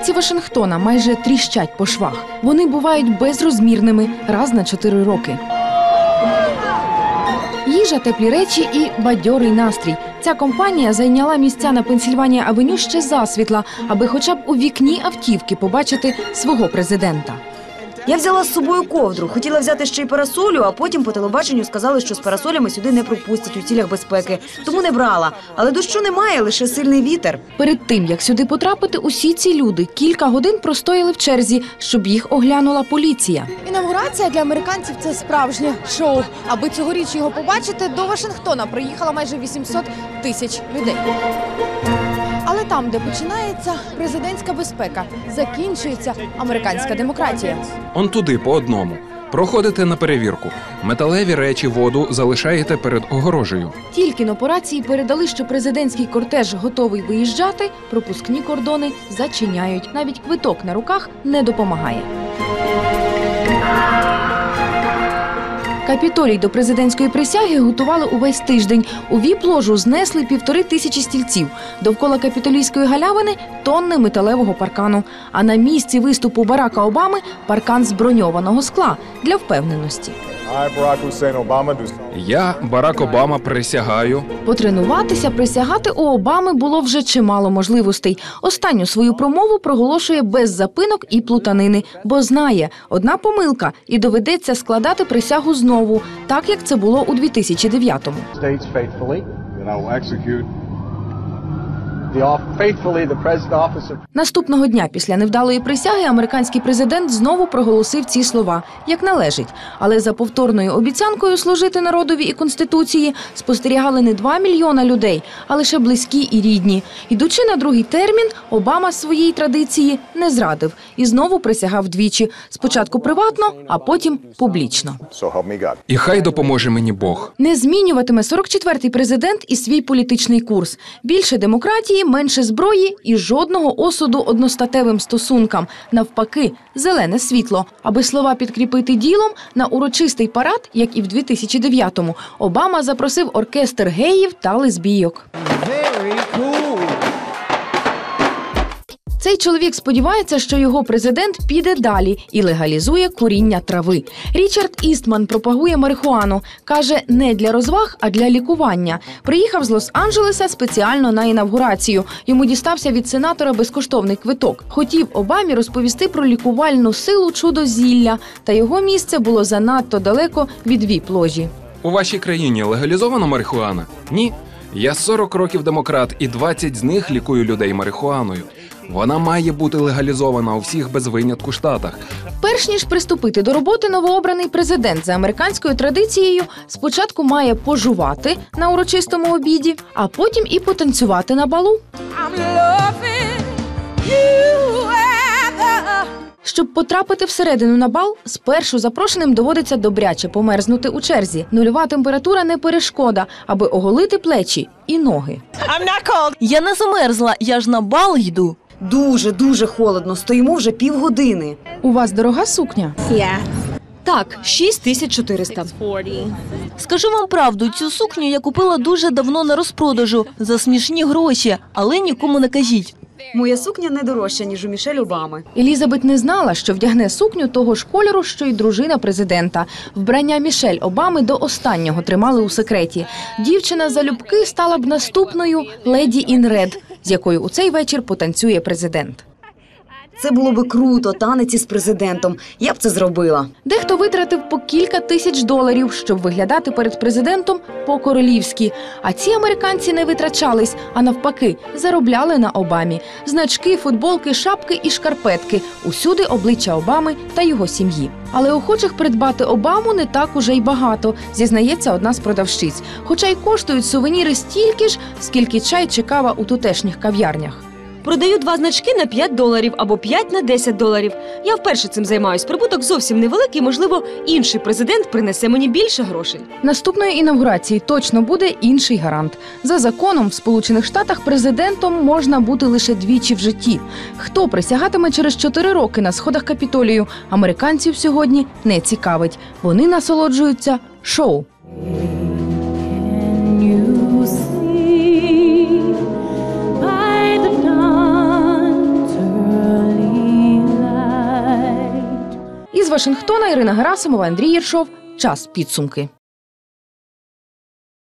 Вулиці Вашингтона майже тріщать по швах. Вони бувають безрозмірними раз на чотири роки. Їжа, теплі речі і бадьорий настрій. Ця компанія зайняла місця на Пенсільванія Авеню ще засвітла, аби хоча б у вікні автівки побачити свого президента. Я взяла з собою ковдру, хотіла взяти ще й парасолю, а потім по телебаченню сказали, що з парасолями сюди не пропустять у цілях безпеки. Тому не брала. Але дощу немає, лише сильний вітер. Перед тим як сюди потрапити, усі ці люди кілька годин простояли в черзі, щоб їх оглянула поліція. Інаугурація для американців це справжнє шоу. Аби цьогоріч його побачити, до Вашингтона приїхало майже 800 тисяч людей. Але там, де починається президентська безпека, закінчується американська демократія. Он туди по одному. Проходите на перевірку. Металеві речі, воду залишаєте перед огорожею. Тільки на операції передали, що президентський кортеж готовий виїжджати, пропускні кордони зачиняють. Навіть квиток на руках не допомагає. Капітолій до президентської присяги готували увесь тиждень. У віп-ложу знесли півтори тисячі стільців. Довкола капітолійської галявини тонни металевого паркану. А на місці виступу Барака Обами паркан з броньованого скла для впевненості. Я, Барак Обама, присягаю. Потренуватися, присягати у Обами було вже чимало можливостей. Останню свою промову проголошує без запинок і плутанини, бо знає, одна помилка і доведеться складати присягу знову, так як це було у 2009-му. Наступного дня після невдалої присяги американський президент знову проголосив ці слова, як належить. Але за повторною обіцянкою служити народові і конституції спостерігали не 2 мільйона людей, а лише близькі і рідні. Ідучи на другий термін, Обама своїй традиції не зрадив і знову присягав двічі: спочатку приватно, а потім публічно. so help me God. І хай допоможе мені Бог. Не змінюватиме 44-й президент і свій політичний курс. Більше демократії, менше зброї і жодного осуду одностатевим стосункам. Навпаки, зелене світло. Аби слова підкріпити ділом, на урочистий парад, як і в 2009-му, Обама запросив оркестр геїв та лесбійок. Цей чоловік сподівається, що його президент піде далі і легалізує куріння трави. Річард Істман пропагує марихуану. каже, не для розваг, а для лікування. Приїхав з Лос-Анджелеса спеціально на інавгурацію. Йому дістався від сенатора безкоштовний квиток. Хотів Обамі розповісти про лікувальну силу чудозілля, та його місце було занадто далеко від віп-ложі. У вашій країні легалізована марихуана? Ні. Я 40 років демократ і 20 з них лікую людей марихуаною. Вона має бути легалізована у всіх без винятку штатах. Перш ніж приступити до роботи, новообраний президент за американською традицією спочатку має пожувати на урочистому обіді, а потім і потанцювати на балу. Щоб потрапити всередину на бал, спершу запрошеним доводиться добряче померзнути у черзі. Нульова температура не перешкода, аби оголити плечі і ноги. Я не замерзла, я ж на бал йду. Дуже дуже холодно. Стоїмо вже півгодини. У вас дорога сукня? Так, 6400. Скажу вам правду, цю сукню я купила дуже давно на розпродажу за смішні гроші, але нікому не кажіть. Моя сукня не дорожча, ніж у Мішель Обами. Елізабет не знала, що вдягне сукню того ж кольору, що й дружина президента. Вбрання Мішель Обами до останнього тримали у секреті. Дівчина залюбки стала б наступною леді Ін Ред, з якою у цей вечір потанцює президент. Це було би круто, танець із президентом. Я б це зробила. Дехто витратив по кілька тисяч доларів, щоб виглядати перед президентом по-королівськи. А ці американці не витрачались, а навпаки, заробляли на Обамі. Значки, футболки, шапки і шкарпетки усюди обличчя Обами та його сім'ї. Але охочих придбати Обаму не так уже й багато, зізнається одна з продавщиць. Хоча й коштують сувеніри стільки ж, скільки чай чи кава у тутешніх кав'ярнях. Продаю два значки на 5 доларів або 5 на 10 доларів. Я вперше цим займаюсь. Прибуток зовсім невеликий. Можливо, інший президент принесе мені більше грошей. Наступної інавгурації точно буде інший гарант. За законом в Сполучених Штатах президентом можна бути лише двічі в житті. Хто присягатиме через чотири роки на сходах капітолію, американців сьогодні не цікавить. Вони насолоджуються шоу. Вашингтона Ірина Герасимова, Андрій Єршов. Час підсумки.